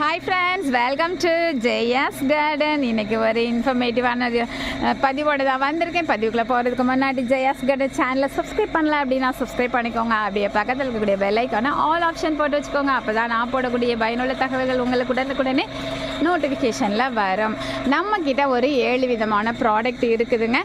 Hi friends welcome to Jaya's garden இன்னைக்கு ஒரு இன்ஃபர்மேட்டிவான பதிவோட தான் வந்திருக்கேன். பதிவுக்குள்ளே போகிறதுக்கு முன்னாடி ஜெயாஸ் கார்டன் சேனலை சப்ஸ்கிரைப் பண்ணல அப்படின்னா சப்ஸ்கிரைப் பண்ணிக்கோங்க. அப்படியே பக்கத்தில் இருக்கக்கூடிய பெல்லைக்கான ஆல் ஆப்ஷன் போட்டு வச்சுக்கோங்க. அப்போ தான் நான் போடக்கூடிய பயனுள்ள தகவல்கள் உங்களுக்கு உடனுக்குடனே நோட்டிஃபிகேஷனில் வரும். நம்மக்கிட்ட ஒரு ஏழு விதமான ப்ராடக்ட் இருக்குதுங்க.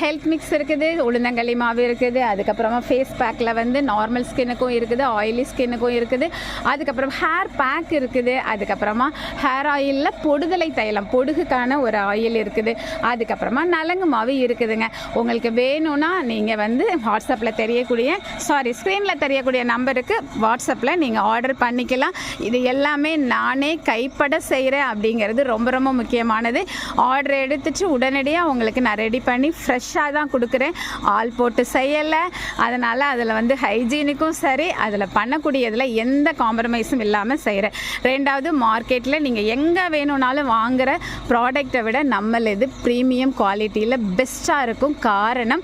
ஹெல்த் மிக்ஸ் இருக்குது உளுந்தங்களி மாவு இருக்குது அதுக்கப்புறமா ஃபேஸ் பேக்கில் வந்து நார்மல் ஸ்கின்னுக்கும் இருக்குது ஆயிலி ஸ்கின்னுக்கும் இருக்குது. அதுக்கப்புறம் ஹேர் பேக் இருக்குது அதுக்கப்புறமா ஹேர் ஆயிலில் பொடுதலை தைலம் பொடுகுக்கான ஒரு ஆயில் இருக்குது. அதுக்கப்புறமா நலங்கு மாவு இருக்குதுங்க. உங்களுக்கு வேணும்னா நீங்கள் வந்து வாட்ஸ்அப்பில் தெரியக்கூடிய சாரி ஸ்க்ரீனில் தெரியக்கூடிய நம்பருக்கு வாட்ஸ்அப்பில் நீங்கள் ஆர்டர் பண்ணிக்கலாம். இது எல்லாமே நானே கைப்பட செய்கிற அப்படிங்கிறது ரொம்ப ரொம்ப முக்கியமானது. ஆர்டர் எடுத்துட்டு உடனடியாக உங்களுக்கு நான் ரெடி பண்ணி ஃப்ரெஷ்ஷாக தான் கொடுக்குறேன். ஆள் போட்டு செய்யலை. அதனால் அதில் வந்து ஹைஜீனிக்கும் சரி அதில் பண்ணக்கூடியதில் எந்த காம்ப்ரமைஸும் இல்லாமல் செய்கிறேன் ரெண்டாவது மார்க்கெட்டில் நீங்கள் எங்கே வேணும்னாலும் வாங்குகிற ப்ராடக்டை விட நம்மள இது ப்ரீமியம் குவாலிட்டியில் பெஸ்ட்டாக இருக்கும். காரணம்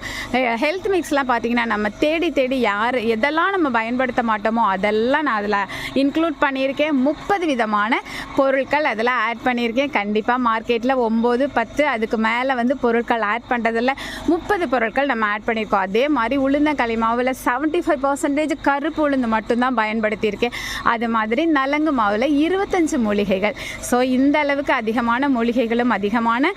ஹெல்த் மிக்ஸ்லாம் பார்த்தீங்கன்னா நம்ம தேடி தேடி யார் எதெல்லாம் நம்ம பயன்படுத்த மாட்டோமோ அதெல்லாம் நான் அதில் இன்க்ளூட் பண்ணியிருக்கேன். முப்பது விதமான பொருட்கள் அதில் ஆட் பண்ணியிருக்கேன். கண்டிப்பாக மார்க்கெட்டில் ஒம்பது பத்து அதுக்கு மேலே வந்து பொருட்கள் ஆட் பண்ணுறதில் முப்பது பொருட்கள் நம்ம ஆட் பண்ணியிருக்கோம். அதே மாதிரி உளுந்தங்களி மாவில் செவன்ட்டி ஃபைவ் பர்சன்டேஜ் கருப்பு உளுந்து மட்டும்தான் பயன்படுத்தியிருக்கேன். அது மாதிரி நலங்கு மாவில் இருபத்தஞ்சு மூலிகைகள். ஸோ இந்த அளவுக்கு அதிகமான மூலிகைகளும் அதிகமான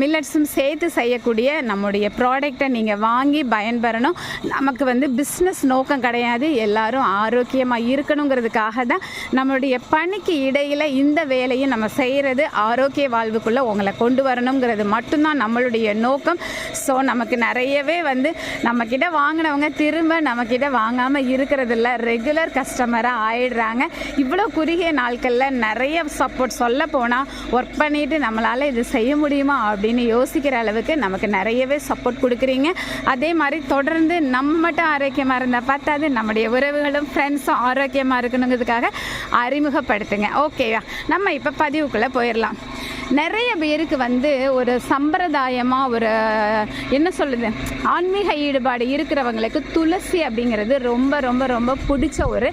மில்லட்ஸும் சேர்த்து செய்யக்கூடிய நம்முடைய ப்ராடக்டை நீங்கள் வாங்கி பயன்பெறணும். நமக்கு வந்து பிஸ்னஸ் நோக்கம் கிடையாது. எல்லாரும் ஆரோக்கியமாக இருக்கணுங்கிறதுக்காக தான் நம்மளுடைய பணிக்கு இடையில் இந்த வேலை வேலையும் நம்ம செய்கிறது ஆரோக்கிய வாழ்வுக்குள்ளே உங்களை கொண்டு வரணுங்கிறது மட்டும்தான் நம்மளுடைய நோக்கம். ஸோ நமக்கு நிறையவே வந்து நம்மக்கிட்ட வாங்கினவங்க திரும்ப நம்மக்கிட்ட வாங்காமல் இருக்கிறதில்ல. ரெகுலர் கஸ்டமராக ஆயிடுறாங்க. இவ்வளோ குறுகிய நாட்களில் நிறைய சப்போர்ட் சொல்ல போனால் ஒர்க் பண்ணிட்டு நம்மளால் இது செய்ய முடியுமா அப்படின்னு யோசிக்கிற அளவுக்கு நமக்கு நிறையவே சப்போர்ட் கொடுக்குறீங்க. அதே மாதிரி தொடர்ந்து நம்ம மட்டும் ஆரோக்கியமாக இருந்தால் பார்த்தாது நம்முடைய உறவுகளும் ஃப்ரெண்ட்ஸும் ஆரோக்கியமாக இருக்கணுங்கிறதுக்காக அறிமுகப்படுத்துங்க. ஓகேவா நம்ம இப்போ பதிவுக்குள்ளே போயிடலாம் நிறைய பேருக்கு வந்து ஒரு சம்பிரதாயமாக ஒரு என்ன சொல்லுது ஆன்மீக ஈடுபாடு இருக்கிறவங்களுக்கு துளசி அப்படிங்கிறது ரொம்ப ரொம்ப ரொம்ப பிடிச்ச ஒரு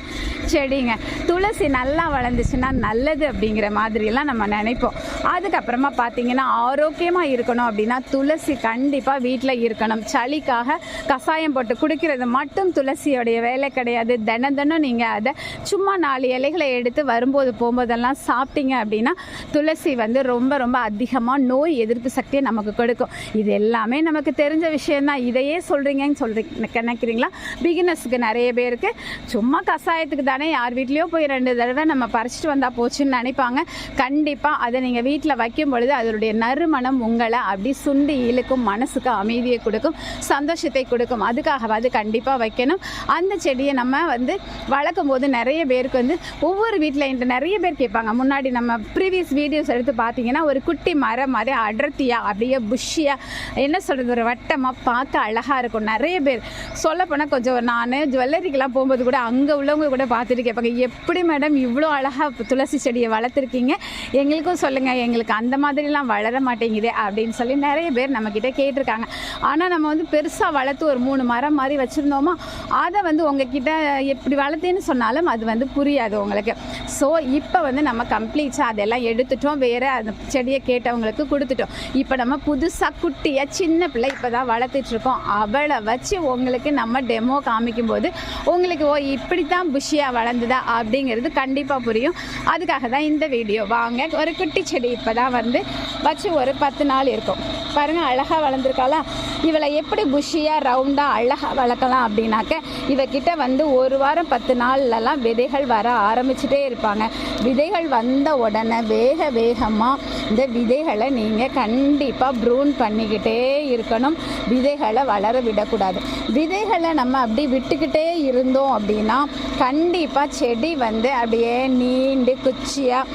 செடிங்க. துளசி நல்லா வளர்ந்துச்சுன்னா நல்லது அப்படிங்கிற மாதிரிலாம் நம்ம நினைப்போம். அதுக்கப்புறமா பார்த்தீங்கன்னா ஆரோக்கியமாக இருக்கணும் அப்படின்னா துளசி கண்டிப்பாக வீட்டில் இருக்கணும். சளிக்காக கஷாயம் போட்டு குடிக்கிறது மட்டும் துளசியோடைய வேலை கிடையாது. தினம் தினம் நீங்கள் அதை சும்மா நாலு இலைகளை எடுத்து வரும்போது போகும்போதெல்லாம் சாப்பிட்டீங்க அப்படின்னா துளசி வந்து ரொம்ப ரொம்ப ரொம்ப அதிகமாக நோய் எதிர்ப்பு சக்தியை நமக்கு கொடுக்கும். இது எல்லாமே நமக்கு தெரிஞ்ச விஷயந்தான் இதையே சொல்கிறீங்கன்னு சொல்கிறீங்க நினைக்கிறீங்களா பிகினர்ஸுக்கு நிறைய பேருக்கு சும்மா கஷாயத்துக்கு தானே யார் வீட்லேயோ போய் ரெண்டு தடவை நம்ம பறிச்சிட்டு வந்தால் போச்சுன்னு நினைப்பாங்க. கண்டிப்பாக அதை நீங்கள் வீட்டில் வைக்கும் பொழுது அதனுடைய நறுமணம் உங்களை அப்படி சுண்டி இழுக்கும் மனசுக்கு அமைதியை கொடுக்கும் சந்தோஷத்தை கொடுக்கும். அதுக்காகவாது கண்டிப்பாக வைக்கணும். அந்த செடியை நம்ம வந்து வளர்க்கும் போது நிறைய பேருக்கு வந்து ஒவ்வொரு வீட்டில் என்கிட்ட நிறைய பேர் கேட்பாங்க. முன்னாடி நம்ம ப்ரீவியஸ் வீடியோஸ் எடுத்து பார்த்தீங்கன்னா ஒரு குட்டி மரம் மாதிரி அடர்த்தியாக அப்படியே புஷ்ஷியாக என்ன சொல்கிறது ஒரு வட்டமாக பார்க்க அழகாக இருக்கும். நிறைய பேர் சொல்லப்போனால் கொஞ்சம் நான் ஜுவல்லரிக்கெலாம் போகும்போது கூட அங்கே உள்ளவங்க கூட பார்த்துட்டு கேட்பாங்க எப்படி மேடம் இவ்வளோ அழகாக துளசி செடியை வளர்த்துருக்கீங்க? எங்களுக்கும் சொல்லுங்கள் எங்களுக்கு அந்த மாதிரிலாம் வளர மாட்டேங்குது அப்படின்னு சொல்லி நிறைய பேர் நம்மக்கிட்ட கேட்டிருக்காங்க. ஆனால் நம்ம வந்து பெருசாக வளர்த்து ஒரு மூணு மரம் மாதிரி வச்சுருந்தோமா அதை வந்து உங்ககிட்ட எப்படி வளர்த்தேன்னு சொன்னாலும் அது வந்து புரியாது உங்களுக்கு. ஸோ இப்போ வந்து நம்ம கம்ப்ளீட்ஸாக அதெல்லாம் எடுத்துட்டோம் வேறு அந்த செடியை கேட்டவங்களுக்கு கொடுத்துட்டோம். இப்போ நம்ம புதுசாக குட்டியாக சின்ன பிள்ளை இப்போ தான் வளர்த்துட்ருக்கோம். அவளை வச்சு உங்களுக்கு நம்ம டெமோ காமிக்கும்போது உங்களுக்கு ஓ இப்படி தான் புஷியாக வளர்ந்துதா? அப்படிங்கிறது கண்டிப்பாக புரியும். அதுக்காக தான் இந்த வீடியோ. வாங்க ஒரு குட்டி செடி இப்போ தான் வந்து வச்சு ஒரு பத்து நாள் இருக்கும். பாருங்கள் அழகாக வளர்ந்துருக்காளா? இவளை எப்படி புஷியாக ரவுண்டாக அழகாக வளர்க்கலாம் அப்படின்னாக்க இவக்கிட்ட வந்து ஒரு வாரம் பத்து நாள்லலாம் விதைகள் வர ஆரம்பிச்சுட்டே இருப்பாங்க. விதைகள் வந்த உடனே வேக வேகமாக இந்த விதைகளை நீங்கள் கண்டிப்பாக ப்ரூன் பண்ணிக்கிட்டே இருக்கணும். விதைகளை வளர விடக்கூடாது. விதைகளை நம்ம அப்படி விட்டுக்கிட்டே இருந்தோம் அப்படின்னா கண்டிப்பாக செடி வந்து அப்படியே நீண்டு குச்சியாக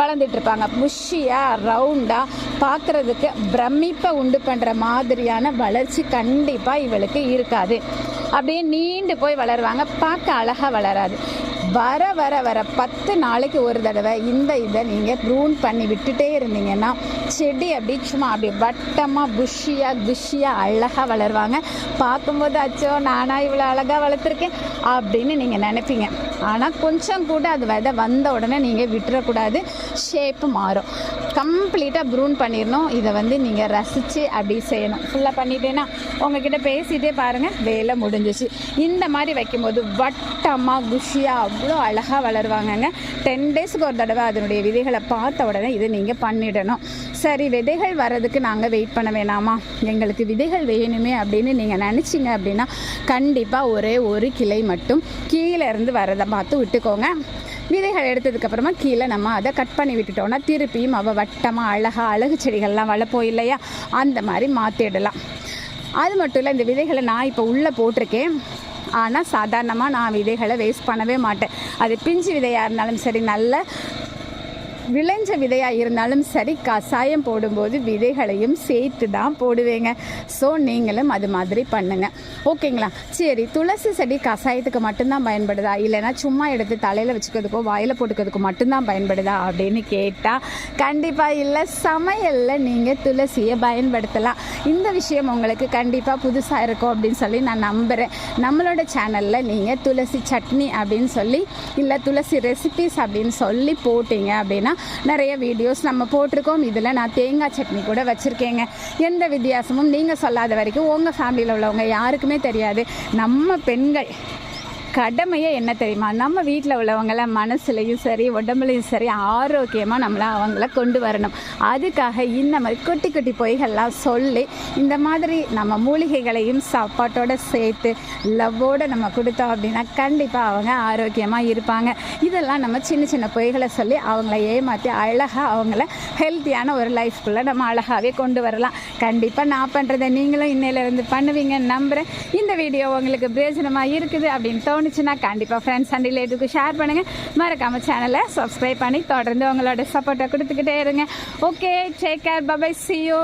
வளர்ந்துட்டுருப்பாங்க புஷியாக புஷ்ஷியாக ரவுண்டாக பார்க்குறதுக்கு பிரமிப்பை உண்டு பண்ணுற மாதிரியான வளர்ச்சி கண்டிப்பாக இவளுக்கு இருக்காது. அப்படியே நீண்டு போய் வளருவாங்க. பார்க்க அழகாக வளராது. வர வர வர பத்து நாளைக்கு ஒரு தடவை இந்த இதை நீங்கள் ப்ரூன் பண்ணி விட்டுட்டே இருந்தீங்கன்னா செடி அப்படி சும்மா அப்படியே வட்டமாக புஷியாக குஷியாக அழகாக வளருவாங்க. பார்க்கும்போது அச்சோ நானா இவ்வளோ அழகாக வளர்த்துருக்கேன் அப்படின்னு நீங்கள் நினைப்பீங்க. ஆனால் கொஞ்சம் கூட அது விதை வந்த உடனே நீங்கள் விட்டுறக்கூடாது. ஷேப்பு மாறும். கம்ப்ளீட்டாக ப்ரூன் பண்ணிடணும். இதை வந்து நீங்கள் ரசித்து அப்படி செய்யணும். ஃபுல்லாக பண்ணிட்டேன்னா உங்ககிட்ட பேசிகிட்டே பாருங்கள் வேலை முடிஞ்சிச்சு. இந்த மாதிரி வைக்கும்போது வட்டமாக குஷியாக அவ்வளோ அழகாக வளருவாங்கங்க. டென் டேஸ்க்கு ஒரு தடவை அதனுடைய விதைகளை பார்த்த உடனே இதை நீங்கள் பண்ணிடணும். சரி விதைகள் வர்றதுக்கு நாங்கள் வெயிட் பண்ண வேணாமா? எங்களுக்கு விதைகள் வேணுமே அப்படின்னு நீங்கள் நினச்சிங்க அப்படின்னா கண்டிப்பாக ஒரே ஒரு கிளை மட்டும் கீழே இருந்து வரதை பார்த்து விட்டுக்கோங்க. விதைகள் எடுத்ததுக்கப்புறமா கீழே நம்ம அதை கட் பண்ணி விட்டுட்டோம்னா திருப்பியும் அவள் வட்டமாக அழகாக அழகு செடிகள்லாம் வளர்ப்போம் இல்லையா? அந்த மாதிரி மாற்றிடலாம் அது மட்டும் இல்லை இந்த விதைகளை நான் இப்போ உள்ளே போட்டிருக்கேன். ஆனால் சாதாரணமாக நான் விதைகளை வேஸ்ட் பண்ணவே மாட்டேன். அது பிஞ்சு விதையாக இருந்தாலும் சரி நல்ல விளைஞ்ச விதையாக இருந்தாலும் சரி கசாயம் போடும்போது விதைகளையும் சேர்த்து தான் போடுவேங்க. ஸோ நீங்களும் அது மாதிரி பண்ணுங்க. ஓகேங்களா? சரி துளசி செடி கசாயத்துக்கு மட்டும்தான் பயன்படுதா? இல்லைன்னா சும்மா எடுத்து தலையில் வச்சுக்கிறதுக்கோ வாயில் போட்டுக்கிறதுக்கோ மட்டும்தான் பயன்படுதா அப்படின்னு கேட்டால் கண்டிப்பாக இல்லை. சமையலில் நீங்கள் துளசியை பயன்படுத்தலாம். இந்த விஷயம் உங்களுக்கு கண்டிப்பாக புதுசாக இருக்கும் அப்படின்னு சொல்லி நான் நம்புகிறேன் நம்மளோட சேனலில் நீங்கள் துளசி சட்னி அப்படின்னு சொல்லி இல்லை துளசி ரெசிபிஸ் அப்படின்னு சொல்லி போட்டீங்க அப்படின்னா நிறைய வீடியோஸ் நம்ம போட்டிருக்கோம். இதில் நான் தேங்காய் சட்னி கூட வச்சுருக்கேங்க. எந்த வித்தியாசமும் நீங்கள் சொல்லாத வரைக்கும் உங்கள் ஃபேமிலியில் உள்ளவங்க யாருக்குமே தெரியாது. நம்ம பெண்கள் கடமையே என்ன தெரியுமா? நம்ம வீட்டில் உள்ளவங்கள மனசுலையும் சரி உடம்புலையும் சரி ஆரோக்கியமாக நம்மளை அவங்கள கொண்டு வரணும். அதுக்காக இந்த மாதிரி குட்டி குட்டி பொய்கள்லாம் சொல்லி இந்த மாதிரி நம்ம மூலிகைகளையும் சாப்பாட்டோட சேர்த்து லவ்வோடு நம்ம கொடுத்தோம் அப்படின்னா கண்டிப்பாக அவங்க ஆரோக்கியமாக இருப்பாங்க. இதெல்லாம் நம்ம சின்ன சின்ன பொய்களை சொல்லி அவங்கள ஏமாற்றி அழகாக அவங்கள ஹெல்த்தியான ஒரு லைஃப்குள்ளே நம்ம அழகாகவே கொண்டு வரலாம். கண்டிப்பாக நான் பண்ணுறதை நீங்களும் இன்னையிலேருந்து பண்ணுவீங்கன்னு நம்புகிறேன் இந்த வீடியோ உங்களுக்கு பிரயோஜனமாக இருக்குது அப்படின்னு தோணுச்சுன்னா கண்டிப்பாக ஃப்ரெண்ட்ஸ் அண்ட் ரிலேட்டிவ்க்கு ஷேர் பண்ணுங்கள் மறக்காமல் சேனலை சப்ஸ்கிரைப் பண்ணி தொடர்ந்து உங்களோட சப்போர்ட்டை கொடுத்துக்கிட்டே இருங்க. Okay take care bye bye see you